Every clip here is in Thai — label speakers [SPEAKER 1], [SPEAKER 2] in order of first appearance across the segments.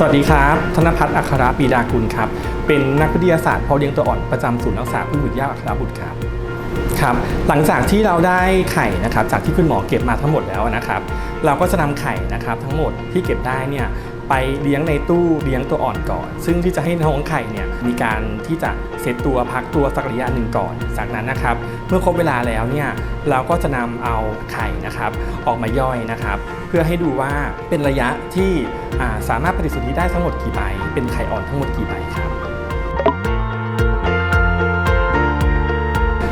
[SPEAKER 1] สวัสดีครับ ธนพัฒน์อัครปีดากุลครับ เป็นนักวิทยาศาสตร์เพาะเลี้ยงตัวอ่อนประจำศูนย์รักษาผู้ป่วยยากอัครบุตรครับครับ หลังจากที่เราได้ไข่นะครับ จากที่คุณหมอเก็บมาทั้งหมดแล้วนะครับ เราก็จะนำไข่นะครับ ทั้งหมดที่เก็บได้เนี่ย ไปเลี้ยงในตู้เลี้ยงตัวอ่อนก่อน ซึ่งที่จะให้น้องไข่เนี่ยมีการที่จะเซตตัวพักตัวสักระยะหนึ่งก่อน จากนั้นนะครับ เมื่อครบเวลาแล้วเนี่ยเราก็จะนำเอาไข่นะครับออกมาย่อยนะครับ เพื่อให้ดูว่าเป็นระยะที่สามารถผลิตสุทธิได้ทั้งหมดกี่ใบเป็นไข่อ่อนทั้งหมดกี่ใบครับ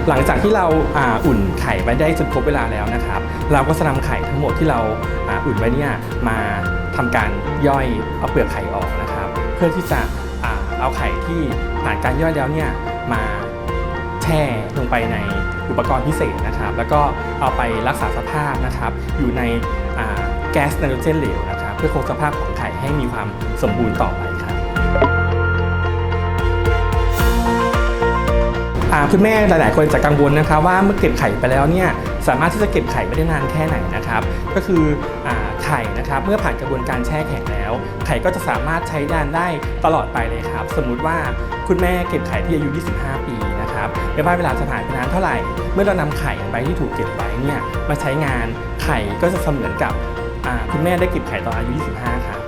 [SPEAKER 1] หลังจากที่เราอ,าอุ่นไข่ไว้ได้จนครบเวลาแล้วนะครับ เราก็จะนำไข่ทั้งหมดที่เราอ,าอุ่นไว้เนี่ยมาทำการย่อยเอาเปลือกไข่ออกนะครับ เพื่อที่จะอเอาไข่ที่ผ่านการย่อยแล้วเนี่ยมาแช่ลงไปในอุปกรณ์พิเศษนะครับ แล้วก็เอาไปรักษาสภาพนะครับ อยู่ในแก๊สไนโตรเจนเหลวนะครับ เพื่อคงสภาพของไข่ให้มีความสมบูรณ์ต่อไปครับ คุณแม่หลาย ๆ คนจะกังวลนะครับว่าเมื่อเก็บไข่ไปแล้วเนี่ยสามารถที่จะเก็บไข่ไปได้นานแค่ไหนนะครับ ก็คืออไข่นะครับเมื่อผ่านกระบวนการแช่แข็งแล้ว ไข่ก็จะสามารถใช้งานได้ตลอดไปเลยครับ สมมุติว่าคุณแม่เก็บไข่ที่อายุ 25 ปีนะครับไม่ว่าเวลาจะผ่านไปนานเท่าไหร่ เมื่อเรานำไข่ใบที่ถูกเก็บไว้เนี่ยมาใช้งานไข่ก็จะเสมือนกับคุณแม่ได้เก็บไข่ตอนอายุ 25 ครับ